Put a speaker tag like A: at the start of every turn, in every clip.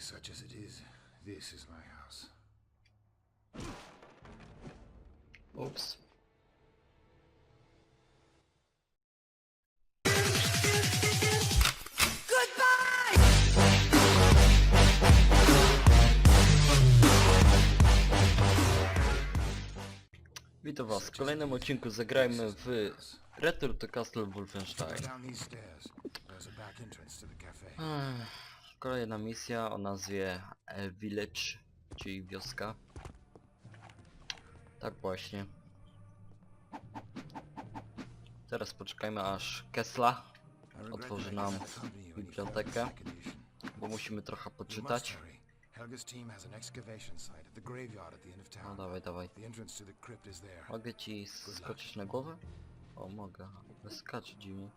A: Such as it is, this is my house.
B: Ups. Witam was w kolejnym odcinku zagrajmy w Return to Castle Wolfenstein.
A: Down these stairs, there's a back entrance to the cafe.
B: Ech, Kolejna misja o nazwie e, Village, czyli wioska. Tak właśnie. Teraz poczekajmy aż Kesla, otworzy nam bibliotekę. bo musimy trochę poczytać. No dawaj, dawaj. Mogę ci skoczyć na głowę? O, mogę. Skacz dziwnie.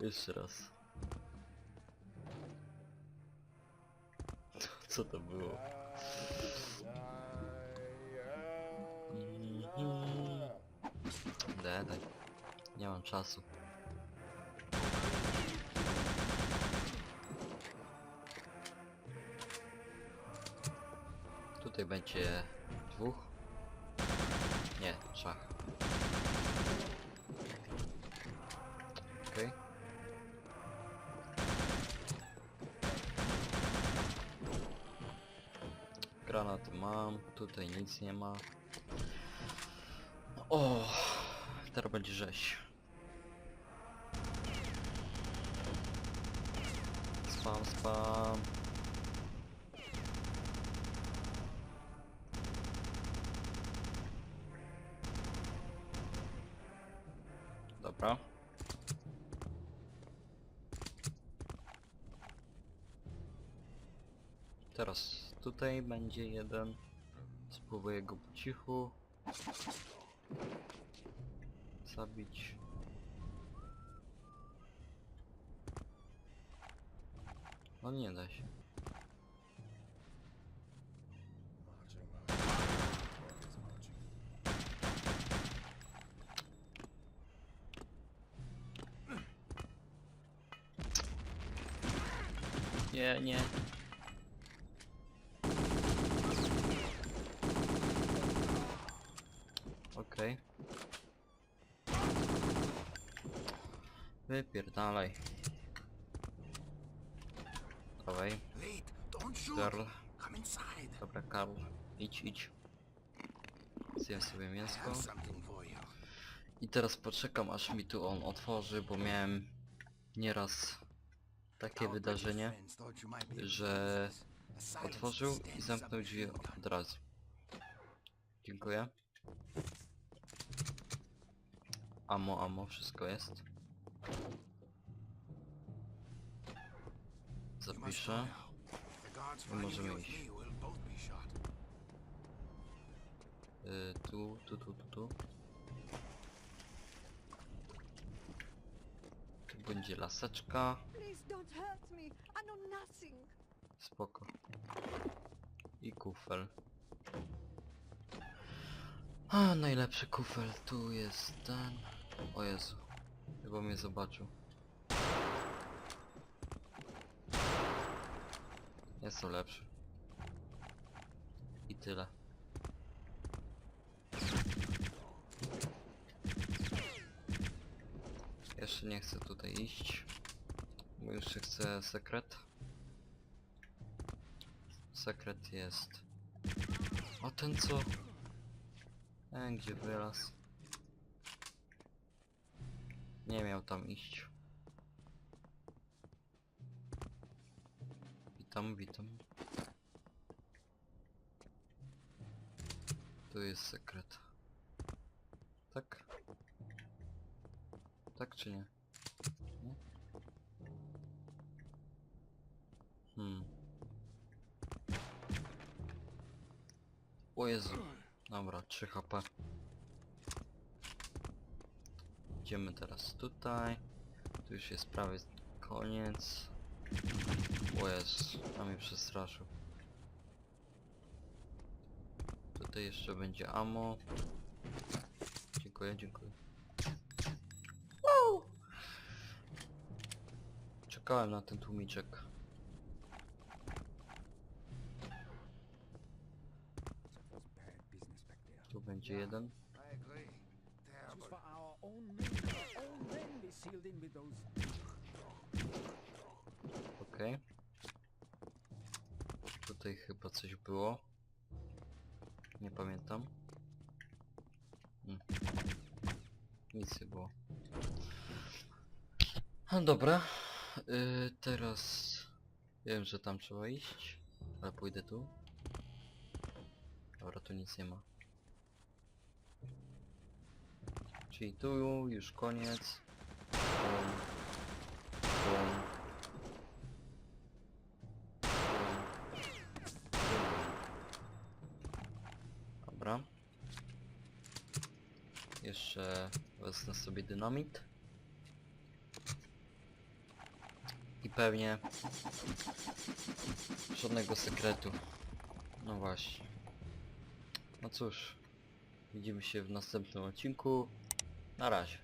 B: Jeszcze raz. Co to było? Mhm. Daj, daj. Nie mam czasu. Tutaj będzie dwóch. Nie, trzech. Granaty mam, tutaj nic nie ma. O, teraz będzie rzeź. Spam, spam. Dobra. Teraz tutaj będzie jeden. Spróbuję go po cichu. Zabić. No nie da się. Nie, nie. Okej. Wypierdalaj. Dawaj,
A: Wait, don't shoot!
B: Karl.
A: Come inside.
B: Dobra, Karl. Idź, idź. Zjem sobie mięsko.
A: have something for you.
B: I teraz poczekam aż mi tu on otworzy, bo miałem nieraz takie
A: Our
B: wydarzenie,
A: friends thought you might be able to
B: że.
A: A silence
B: otworzył i
A: stands
B: zamknął drzwi
A: between
B: od razu. Dziękuję. Amo, amo, wszystko jest. Zapiszę. I możemy iść. Y, tu, tu, tu, tu, tu. Tu będzie laseczka.
C: Please don't hurt me. I know nothing.
B: Spoko. I kufel. A, najlepszy kufel. Tu jest ten. O Jezu. Chyba mnie zobaczył. Jest to lepszy. I tyle. Jeszcze nie chcę tutaj iść. Bo jeszcze chcę sekret. Sekret jest. A ten co? E, gdzie wyraz? Nie miał tam iść. Witam, witam. Tu jest sekret. Tak? Tak czy nie? nie? Hmm. O Jezu. Dobra, 3 HP. Idziemy teraz tutaj. Tu już jest prawie koniec. O Jezu, a mnie przestraszył. Tutaj jeszcze będzie ammo. Dziękuję, dziękuję. Czekaj. Czekałem na ten tłumiczek. Tu będzie jeden.
D: Own men. Own men they sealed in with those.
B: Okej. Tutaj chyba coś było. Nie pamiętam. Hmm. Nic nie było. No dobra. Yy, teraz wiem, że tam trzeba iść, ale pójdę tu. Dobra, tu nic nie ma. Tu już koniec. Dobra. Jeszcze wezmę sobie dynamit. I pewnie żadnego sekretu. No właśnie. No cóż. Widzimy się w następnym odcinku. Na razie.